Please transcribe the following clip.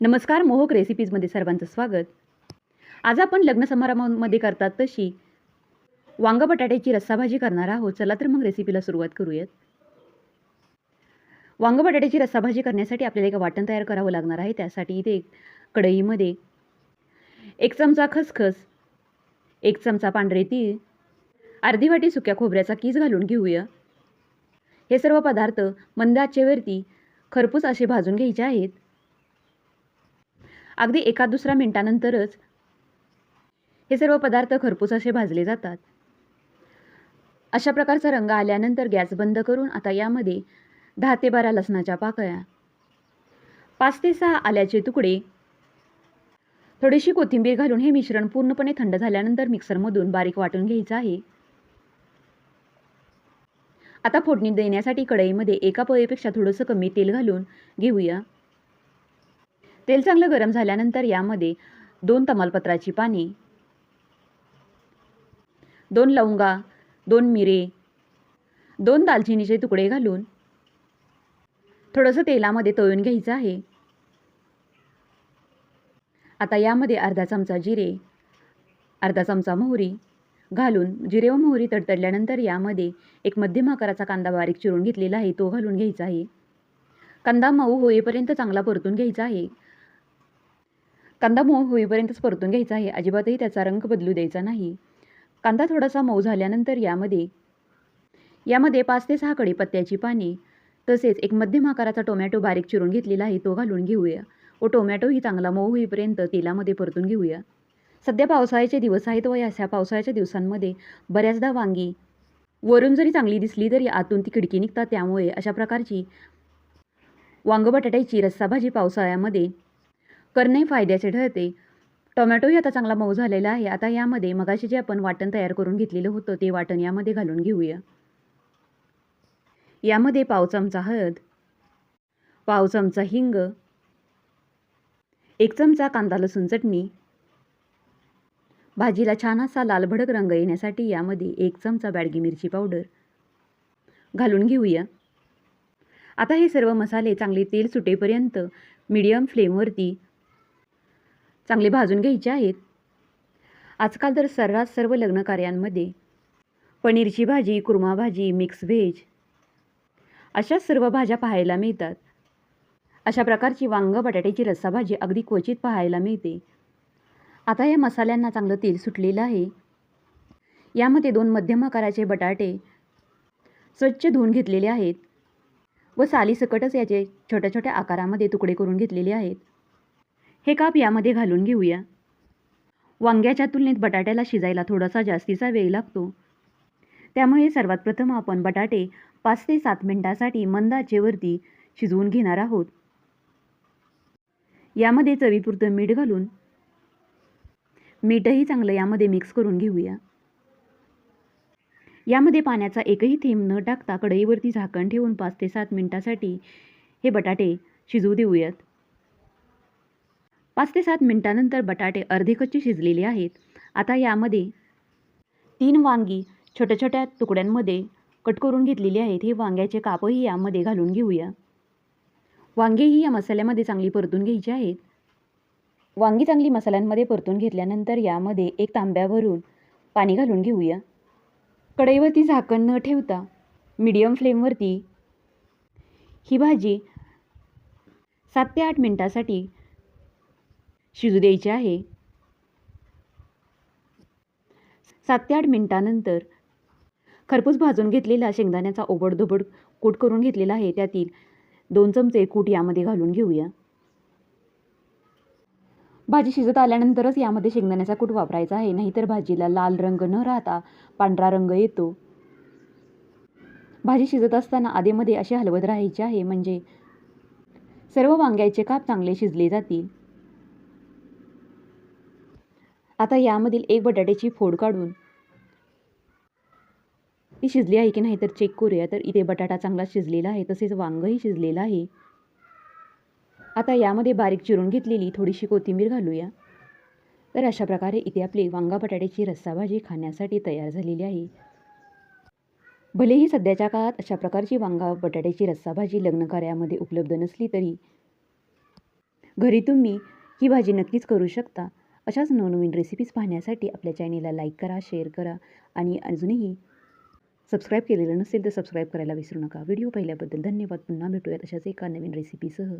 नमस्कार मोहक रेसिपीजमध्ये सर्वांचं स्वागत. आज आपण लग्न समारंभामध्ये करतात तशी वांग बटाट्याची रस्साभाजी करणार आहोत. चला तर मग रेसिपीला सुरुवात करूयात. वांग बटाट्याची रस्साभाजी करण्यासाठी आपल्याला एक वाटण तयार करावं लागणार आहे. त्यासाठी इथे कढईमध्ये एक चमचा खसखस एक चमचा पांढरे तीळ अर्धी वाटी सुक्या खोबऱ्याचा कीस घालून घेऊया. हे सर्व पदार्थ मंद आचेवरती खरपूस असे भाजून घ्यायचे आहेत. अगदी एका दुसऱ्या मिनिटानंतरच हे सर्व पदार्थ खरपूस असे भाजले जातात. अशा प्रकारचा रंग आल्यानंतर गॅस बंद करून आता यामध्ये दहा ते बारा लसणाच्या पाकळ्या पाच ते सहा आल्याचे तुकडे थोडीशी कोथिंबीर घालून हे मिश्रण पूर्णपणे थंड झाल्यानंतर मिक्सरमधून बारीक वाटून घ्यायचं आहे. आता फोडणी देण्यासाठी कढईमध्ये एका पोळीपेक्षा थोडंसं कमी तेल घालून घेऊया. तेल चांगलं गरम झाल्यानंतर यामध्ये दोन तमालपत्राची पाने दोन लवंगा दोन मिरे दोन दालचिनीचे तुकडे घालून थोडंसं तेलामध्ये तळून घ्यायचं आहे. आता यामध्ये अर्धा चमचा जिरे अर्धा चमचा मोहरी घालून जिरे व मोहरी तडतडल्यानंतर यामध्ये एक मध्यम आकाराचा कांदा बारीक चिरून घेतलेला आहे तो घालून घ्यायचा आहे. कांदा मऊ होईपर्यंत चांगला परतून घ्यायचा आहे. कांदा मऊ होईपर्यंतच परतून घ्यायचा आहे. अजिबातही त्याचा रंग बदलू द्यायचा नाही. कांदा थोडासा मऊ झाल्यानंतर यामध्ये यामध्ये पाच ते सहा कढीपत्त्याची पाने तसेच एक मध्यम आकाराचा टोमॅटो बारीक चिरून घेतलेला आहे तो घालून घेऊया. व टोमॅटोही चांगला मऊ होईपर्यंत तेलामध्ये परतून घेऊया. सध्या पावसाळ्याचे दिवस आहेत व अशा पावसाळ्याच्या दिवसांमध्ये बऱ्याचदा वांगी वरून जरी चांगली दिसली तरी आतून ती खिडकी निघतात. त्यामुळे अशा प्रकारची वांग बटाट्याची रस्साभाजी पावसाळ्यामध्ये करणे फायद्याचे ठरते. टोमॅटोही आता चांगला मऊ झालेला आहे. आता यामध्ये मगाशी जे आपण वाटण तयार करून घेतलेलं होतं ते वाटण यामध्ये घालून घेऊया. यामध्ये पाव चमचा हळद पाव चमचा हिंग एक चमचा कांदा लसूण चटणी भाजीला छान असा लाल भडक रंग येण्यासाठी यामध्ये एक चमचा बॅडगी मिरची पावडर घालून घेऊया. आता हे सर्व मसाले चांगले तेल सुटेपर्यंत मीडियम फ्लेमवरती चांगले भाजून घ्यायचे आहेत. आजकाल तर सर्रास सर्व लग्न कार्यांमध्ये पनीरची भाजी कुर्मा भाजी मिक्स व्हेज अशा सर्व भाज्या पाहायला मिळतात. अशा प्रकारची वांग बटाट्याची रस्साभाजी अगदी क्वचित पाहायला मिळते. आता या मसाल्यांना चांगलं तेल सुटलेलं आहे. यामध्ये दोन मध्यम आकाराचे बटाटे स्वच्छ धुवून घेतलेले आहेत व सालीसकटच याचे छोट्या छोट्या आकारामध्ये तुकडे करून घेतलेले आहेत. हे काप यामध्ये घालून घेऊया. वांग्याच्या तुलनेत बटाट्याला शिजायला थोडासा जास्तीचा वेळ लागतो. त्यामुळे सर्वात प्रथम आपण बटाटे पाच ते सात मिनटासाठी मंद आचेवरती शिजवून घेणार आहोत. यामध्ये चवीपुरतं मीठ घालून मीठही चांगलं यामध्ये मिक्स करून घेऊया. यामध्ये पाण्याचा एकही थेंब न टाकता कढईवरती झाकण ठेवून पाच ते सात मिनटासाठी हे बटाटे शिजवू देऊयात. पाच ते सात मिनटानंतर बटाटे अर्धे कच्चे शिजलेले आहेत. आता यामध्ये तीन वांगी छोट्या छोट्या तुकड्यांमध्ये कट करून घेतलेली आहेत. हे वांग्याचे कापही यामध्ये घालून घेऊया. वांगेही या मसाल्यामध्ये चांगली परतून घ्यायची आहेत. वांगी चांगली मसाल्यांमध्ये परतून घेतल्यानंतर यामध्ये एक तांब्यावरून पाणी घालून घेऊया. कढईवरती झाकण न ठेवता मीडियम फ्लेमवरती ही भाजी सात ते आठ मिनटासाठी शिजू द्यायची आहे. सात ते आठ मिनटानंतर खरपूस भाजून घेतलेला शेंगदाण्याचा ओबडधोबड कूट करून घेतलेला आहे. त्यातील दोन चमचे कूट यामध्ये घालून घेऊया. भाजी शिजत आल्यानंतरच यामध्ये शेंगदाण्याचा कूट वापरायचा आहे. नाहीतर भाजीला लाल रंग न राहता पांढरा रंग येतो. भाजी शिजत असताना आधेमध्ये असे हलवत राहायचे आहे. म्हणजे सर्व वांग्याचे काप चांगले शिजले जातील. आता यामधील एक बटाट्याची फोड काढून. ती शिजली आहे की नाही तर चेक करूया. तर इथे बटाटा चांगला शिजलेला आहे तसेच वांगही शिजलेलं आहे. आता यामध्ये बारीक चिरून घेतलेली थोडीशी कोथिंबीर घालूया. तर अशा प्रकारे इथे आपली वांगा बटाट्याची रस्साभाजी खाण्यासाठी तयार झालेली आहे. भलेही सध्याच्या काळात अशा प्रकारची वांगा बटाट्याची रस्साभाजी लग्न कार्यामध्ये उपलब्ध नसली तरी घरी तुम्ही ही भाजी नक्कीच करू शकता. अशाच नवनवीन रेसिपीज पाहण्यासाठी आपल्या चॅनेलला लाईक करा शेअर करा आणि अजूनही सबस्क्राईब केलेलं नसेल तर सबस्क्राईब करायला विसरू नका. व्हिडिओ पाहिल्याबद्दल धन्यवाद. पुन्हा भेटूयात अशाच एका नवीन रेसिपीसह